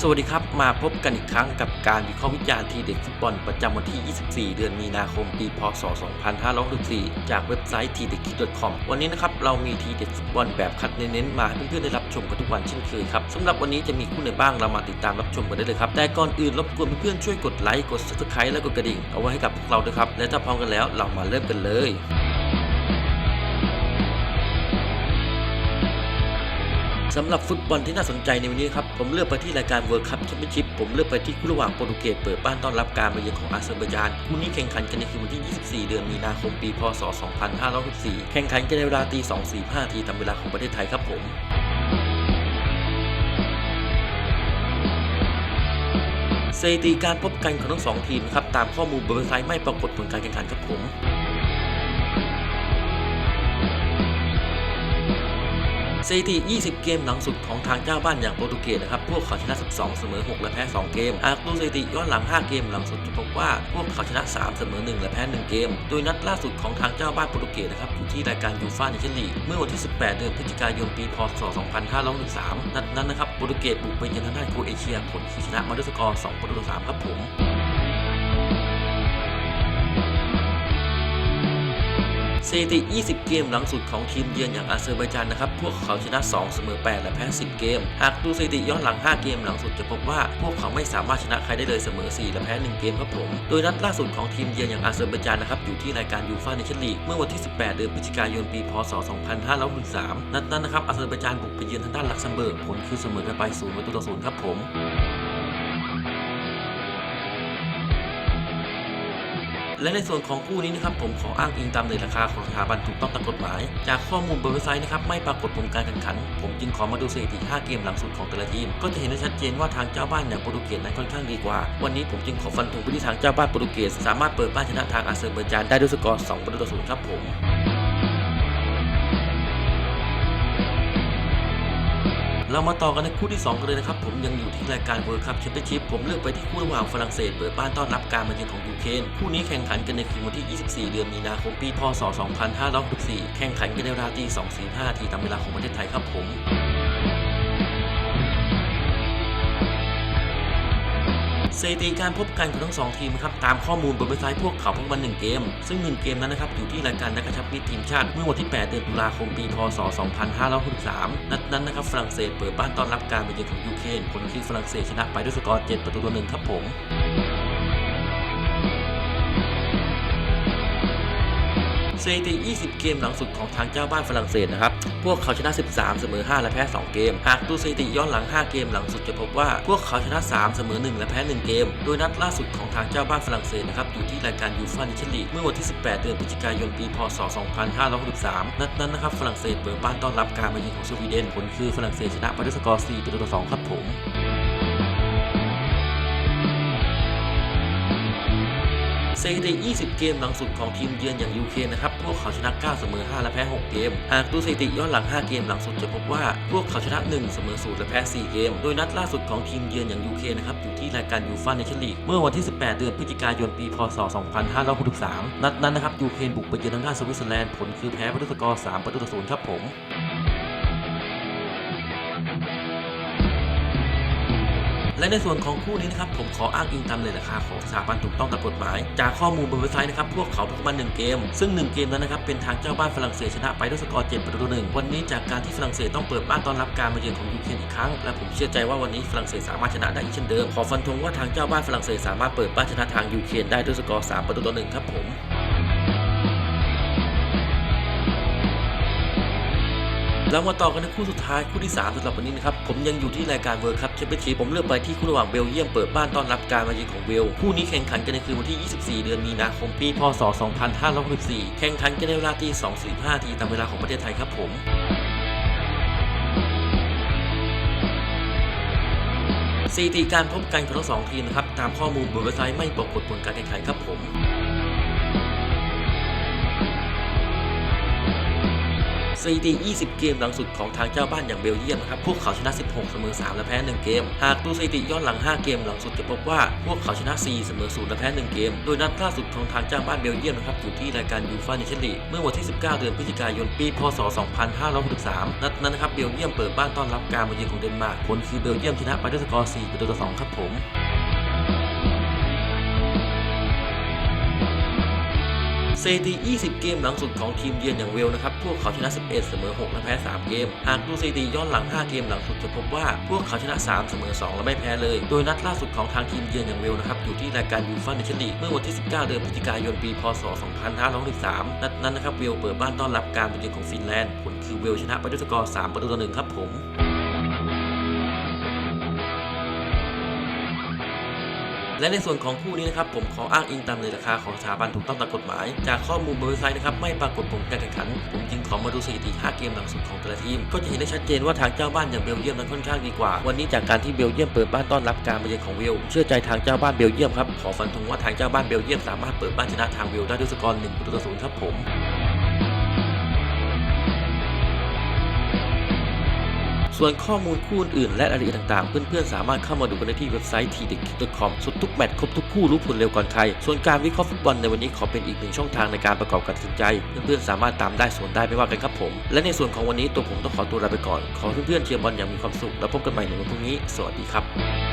สวัสดีครับ มาพบกันอีกครั้งกับการวิเคราะห์วิจารณ์ทีเด็ดฟุตบอลประจำวันที่ 24 เดือนมีนาคม ปี พศ 2564 จากเว็บไซต์ t d e c k c o m วันนี้นะครับ เรามีทีเด็ดฟุตบอลแบบคัดเน้นๆมาให้เพื่อนๆได้รับชมกันทุกวันเช่นเคยครับสำหรับวันนี้จะมีคู่ไหนบ้างเรามาติดตามรับชมกันได้เลยครับ แต่ก่อนอื่นรบกวนเพื่อนๆช่วยกดไลค์กด subscribe และกดกระดิ่งเอาไว้ให้กับพวกเราด้วยครับและถ้าพร้อมกันแล้วเรามาเริ่มกันเลย สำหรับฟุตบอลที่น่าสนใจในวันนี้ครับ ผมเลือกไปที่รายการ World Cup Championship ผมเลือกไปที่คู่ระหว่างโปรตุเกสเปิดบ้านต้อนรับการมาเยือนของอาเซอร์ไบจานคู่นี้แข่งขันกันในคืนวันที่ 24 เดือนมีนาคมปี พศ 2564 แข่งขันกันในเวลาตี2.45ทีตามเวลาของประเทศไทยครับผมสถิติการพบกันของทั้งสองทีมครับตามข้อมูลบนเว็บไซต์ไม่ปรากฏผลการแข่งขันครับผม สถิติ 20 เกมหลังสุดของทางเจ้าบ้านอย่างโปรตุเกสนะครับ พวกเขาชนะ 12 เสมอ 6 และแพ้ 2 เกม หากดูสถิติย้อนหลัง 5 เกมหลังสุดจะพบว่าพวกเขาชนะ 3 เสมอ 1 และแพ้ 1 เกม โดยนัดล่าสุดของทางเจ้าบ้านโปรตุเกสนะครับอยู่ที่รายการยูฟ่าเนชั่นลีกเมื่อวันที่ 18 เดือนพฤศจิกายน ปีพศ 2563 นัดนั้นนะครับโปรตุเกสบุกไปเยือนทางด้านโครเอเชียผลชนะมาด้วยสกอร์ 2 ประตูต่อ3ครับผม สถิติ 20 เกมหลังสุดของทีมเยือนอย่างอาเซอร์ไบจานนะครับ พวกเขาชนะ 2 เสมอ 8 และแพ้ 10 เกม หากดูสถิติย้อนหลัง 5 เกมหลังสุดจะพบว่า พวกเขาไม่สามารถชนะใครได้เลยเสมอ 4 และแพ้ 1 เกมครับผม โดยนัดล่าสุดของทีมเยือนอย่างอาเซอร์ไบจานนะครับ อยู่ที่รายการยูฟ่าเนชั่นลีกเมื่อวันที่ 18 เดือนพฤศจิกายน ปี พศ 2563นัดนั้นนะครับอาเซอร์ไบจานบุกไปเยือนทางด้านลักเซมเบิร์ก ผลคือเสมอกันไป0ประตูต่อ0ครับผม และในส่วนของกู้นี้นะครับผมขออ้างอิงตามเลทราคาของสถาบันถูกต้องตามกฎหมาย จากข้อมูลบนเว็บไซต์นะครับไม่ปรากฏผลการแข่งขัน ผมจึงขอมาดูสถิติ 5 เกมหลังสุดของแต่ละทีม ก็จะเห็นได้ชัดเจนว่าทางเจ้าบ้านอย่างโปรตุเกสนั้นค่อนข้างดีกว่า วันนี้ผมจึงขอฟันธงไปที่ทางเจ้าบ้านโปรตุเกสสามารถเปิดบ้านชนะทางอาเซอร์เบจานได้ด้วยสกอร์2ประตูต่อ0ครับผม เรามาต่อกันในคู่ที่ 2 กันเลยนะครับ ผมยังอยู่ที่รายการ World Cup Championship ผมเลือกไปที่คู่ระหว่างฝรั่งเศสเปิดบ้านต้อนรับการมาเยือนของยูเครนคู่นี้แข่งขันกันในคืนวันที่ 24 เดือนมีนาคมปีพศ 2564 แข่งขันกันในเวลาตี2.45ทีตามเวลาของประเทศไทยครับผม สถิติการพบกันของทั้งสองทีมนะครับตามข้อมูลบนเว็บไซต์พวกเขาพบกัน1เกม ซึ่ง1เกมนั้นนะครับอยู่ที่รายการนักกระชับมิตรทีมชาติ เมื่อวันที่ 8 เดือนตุลาคมปีพศ 2563 นัดนั้นนะครับฝรั่งเศสเปิดบ้านต้อนรับการเยือนของยูเครนผลคือฝรั่งเศสชนะไปด้วยสกอร์ 7 ประตูต่อหนึ่งครับผม สถิติ 20 เกมหลังสุดของทางเจ้าบ้านฝรั่งเศสนะครับ พวกเขาชนะ 13 เสมอ 5 และแพ้ 2 เกม หากดูสถิติย้อนหลัง 5 เกมหลังสุดจะพบว่าพวกเขาชนะ 3 เสมอ 1 และแพ้ 1 เกม โดยนัดล่าสุดของทางเจ้าบ้านฝรั่งเศสนะครับอยู่ที่รายการยูฟ่าเนชั่นลีเมื่อวันที่ 18 เดือนพฤศจิกายน ปี พศ 2563 นัดนั้นนะครับฝรั่งเศสเปิดบ้านต้อนรับการมาเยือนของสวีเดน ผลคือฝรั่งเศสชนะไปด้วยสกอร์ 4 ประตูต่อ 2 ครับผม สถิติ 20 เกมหลังสุดของทีมเยือนอย่างยูเครนนะครับ พวกเขาชนะ 9 เสมอ 5 และแพ้ 6 เกม หากดูสถิติย้อนหลัง 5 เกมหลังสุดจะพบว่า พวกเขาชนะ 1 เสมอ 0 และแพ้ 4 เกม โดยนัดล่าสุดของทีมเยือนอย่างยูเครนนะครับ อยู่ที่รายการยูฟ่าเนชั่นลีกเมื่อวันที่ 18 เดือนพฤศจิกายน ปี พศ 2563 นัดนั้นนะครับยูเครนบุกไปเยือนทางด้านสวิตเซอร์แลนด์ ผลคือแพ้ไปด้วยสกอร์ 3 ประตูต่อ 0 ครับผม และในส่วนของคู่นี้นะครับผมขออ้างอิงตามเลยราคาของสถาบันถูกต้องตามกฎหมาย จากข้อมูลบนเว็บไซต์นะครับพวกเขาพบกัน1เกม ซึ่ง 1 เกมนั้นนะครับเป็นทางเจ้าบ้านฝรั่งเศสชนะไปด้วยสกอร์7ประตูต่อหนึ่งวันนี้จากการที่ฝรั่งเศสต้องเปิดบ้านต้อนรับการมาเยือนของยูเครนอีกครั้งและผมเชื่อใจว่าวันนี้ฝรั่งเศสสามารถชนะได้อีกเช่นเดิมขอฟันธงว่าทางเจ้าบ้านฝรั่งเศสสามารถเปิดบ้านชนะทางยูเครนได้ด้วยสกอร์3ประตูต่อหนึ่งครับผม เรามาต่อกันในคู่สุดท้ายคู่ที่ 3สำหรับวันนี้นะครับผมยังอยู่ที่รายการเวิร์คัพแชมเปี้ยนชิพผมเลือกไปที่คู่ระหว่างเบลเยียมเปิดบ้านต้อนรับการมาเยือนของเวลคู่นี้แข่งขันกันในคืนวันที่ 24 เดือนมีนาคมปีพศ 2564 แข่งขันกันในเวลาตี2.45ทีตามเวลาของประเทศไทยครับผมสถิติการพบกันของทั้งสองทีมนะครับตามข้อมูลบนเว็บไซต์ไม่ปรากฏผลการแข่งขันครับผม สถิติ 20 เกมหลังสุดของทางเจ้าบ้านอย่างเบลเยียมนะครับ พวกเขาชนะ 16 เสมอ 3 และแพ้ 1 เกม หากดูสถิติย้อนหลัง 5 เกมหลังสุดจะพบว่าพวกเขาชนะ 4 เสมอ 0 และแพ้ 1 เกม โดยนัดล่าสุดของทางเจ้าบ้านเบลเยียมนะครับอยู่ที่รายการยูฟ่าเนชั่นลีกเมื่อวันที่ 19 เดือนพฤศจิกายน ปี พศ 2563 นัดนั้นนะครับเบลเยียมเปิดบ้านต้อนรับการมาเยือนของเดนมาร์ก ผลคือเบลเยียมชนะไปด้วยสกอร์ 4 ประตูต่อ 2 ครับผม สถิติ 20 เกมหลังสุดของทีมเยือนอย่างเวลนะครับ พวกเขาชนะ 11 เสมอ 6 และแพ้ 3 เกม หากดูสถิติย้อนหลัง 5 เกมหลังสุดจะพบว่าพวกเขาชนะ 3 เสมอ 2 และไม่แพ้เลย โดยนัดล่าสุดของทางทีมเยือนอย่างเวลนะครับ อยู่ที่รายการยูฟ่าเนชั่นลีกเมื่อวันที่ 19 เดือนพฤศจิกายน ปี พศ 2563 นัดนั้นนะครับ เวลเปิดบ้านต้อนรับการมาเยือนของฟินแลนด์ ผลคือเวลชนะไปด้วยสกอร์ 3 ประตูต่อ 1 ครับผม และในส่วนของคู่นี้นะครับผมขออ้างอิงตามในราคาของสถาบันถูกต้องตามกฎหมาย จากข้อมูลบนเว็บไซต์นะครับไม่ปรากฏผลการแข่งขัน ผมจึงขอมาดูสถิติ 5 เกมหลังสุดของแต่ละทีม ก็จะเห็นได้ชัดเจนว่าทางเจ้าบ้านอย่างเบลเยียมนั้นค่อนข้างดีกว่า วันนี้จากการที่เบลเยียมเปิดบ้านต้อนรับการมาเยือนของเวลเชื่อใจทางเจ้าบ้านเบลเยียมครับขอฟันธงว่าทางเจ้าบ้านเบลเยียมสามารถเปิดบ้านชนะทางเวลได้ด้วยสกอร์1ประตูต่อศูนย์ครับผม ส่วนข้อมูลคู่อื่นและรายละเอียดต่างๆ เพื่อนๆ สามารถเข้ามาดูกันได้ที่เว็บไซต์ t d e k c o m สุดทุกแมตช์ครบทุกคู่รู้ผลเร็วก่อนใคร ส่วนการวิเคราะห์ฟุตบอลในวันนี้ขอเป็นอีกหนึ่งช่องทางในการประกอบการตัดสินใจ เพื่อนๆ สามารถตามได้ส่วนได้ไม่ว่ากันครับผม และในส่วนของวันนี้ตัวผมต้องขอตัวลาไปก่อน ขอเพื่อนๆเชียร์บอลอย่างมีความสุข แล้วพบกันใหม่ในวันพรุ่งนี้ สวัสดีครับ